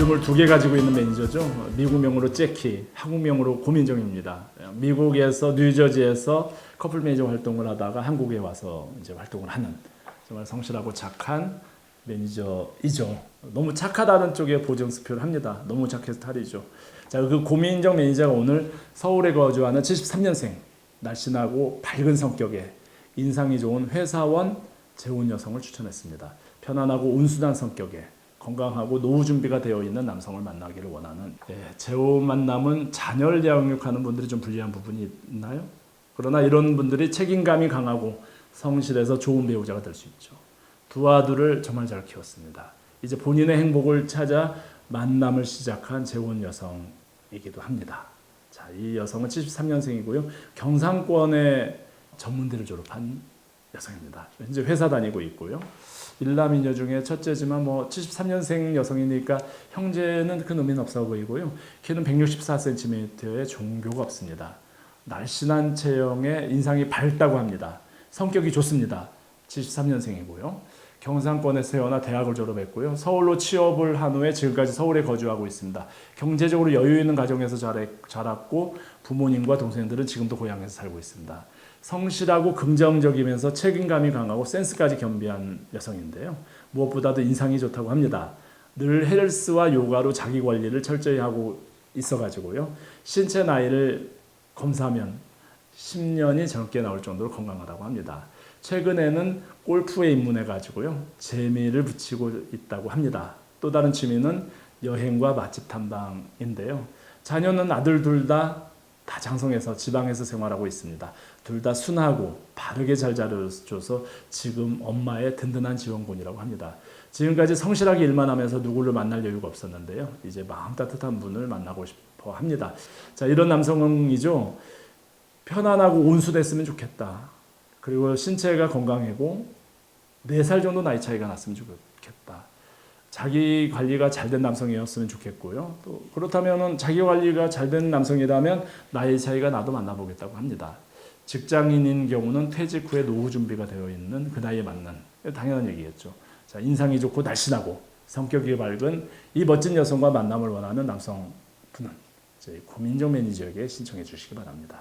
이름을 두 개 가지고 있는 매니저죠. 미국명으로 제키, 한국명으로 고민정입니다. 미국에서 뉴저지에서 커플 매니저 활동을 하다가 한국에 와서 이제 활동을 하는 정말 성실하고 착한 매니저이죠. 너무 착하다는 쪽에 보정수표를 합니다. 너무 착해서 탈이죠. 자, 그 고민정 매니저가 오늘 서울에 거주하는 73년생, 날씬하고 밝은 성격의 인상이 좋은 회사원 재혼 여성을 추천했습니다. 편안하고 온순한 성격의 건강하고 노후 준비가 되어 있는 남성을 만나기를 원하는 예, 재혼 만남은 자녀를 양육하는 분들이 좀 불리한 부분이 있나요? 그러나 이런 분들이 책임감이 강하고 성실해서 좋은 배우자가 될 수 있죠. 두 아들을 정말 잘 키웠습니다. 이제 본인의 행복을 찾아 만남을 시작한 재혼 여성이기도 합니다. 자, 이 여성은 73년생이고요. 경상권의 전문대를 졸업한 여성입니다. 현재 회사 다니고 있고요. 일남이녀 중에 첫째지만 뭐 73년생 여성이니까 형제는 큰 의미는 없어 보이고요. 키는 164cm의 종교가 없습니다. 날씬한 체형에 인상이 밝다고 합니다. 성격이 좋습니다. 73년생이고요. 경상권에서 태어나 대학을 졸업했고요. 서울로 취업을 한 후에 지금까지 서울에 거주하고 있습니다. 경제적으로 여유 있는 가정에서 자랐고 부모님과 동생들은 지금도 고향에서 살고 있습니다. 성실하고 긍정적이면서 책임감이 강하고 센스까지 겸비한 여성인데요. 무엇보다도 인상이 좋다고 합니다. 늘 헬스와 요가로 자기 관리를 철저히 하고 있어가지고요. 신체 나이를 검사하면 10년이 젊게 나올 정도로 건강하다고 합니다. 최근에는 골프에 입문해 가지고요. 재미를 붙이고 있다고 합니다. 또 다른 취미는 여행과 맛집 탐방인데요. 자녀는 아들 둘 다 다 장성에서 지방에서 생활하고 있습니다. 둘 다 순하고 바르게 잘 자라줘서 지금 엄마의 든든한 지원군이라고 합니다. 지금까지 성실하게 일만 하면서 누구를 만날 여유가 없었는데요. 이제 마음 따뜻한 분을 만나고 싶어 합니다. 자, 이런 남성이죠. 편안하고 온순했으면 좋겠다. 그리고 신체가 건강하고 4살 정도 나이 차이가 났으면 좋겠다. 자기 관리가 잘 된 남성이었으면 좋겠고요. 또 그렇다면은 자기 관리가 잘 된 남성이라면 나이 차이가 나도 만나보겠다고 합니다. 직장인인 경우는 퇴직 후에 노후 준비가 되어 있는 그 나이에 맞는 당연한 얘기겠죠. 자, 인상이 좋고 날씬하고 성격이 밝은 이 멋진 여성과 만남을 원하는 남성분은 저희 고민정 매니저에게 신청해 주시기 바랍니다.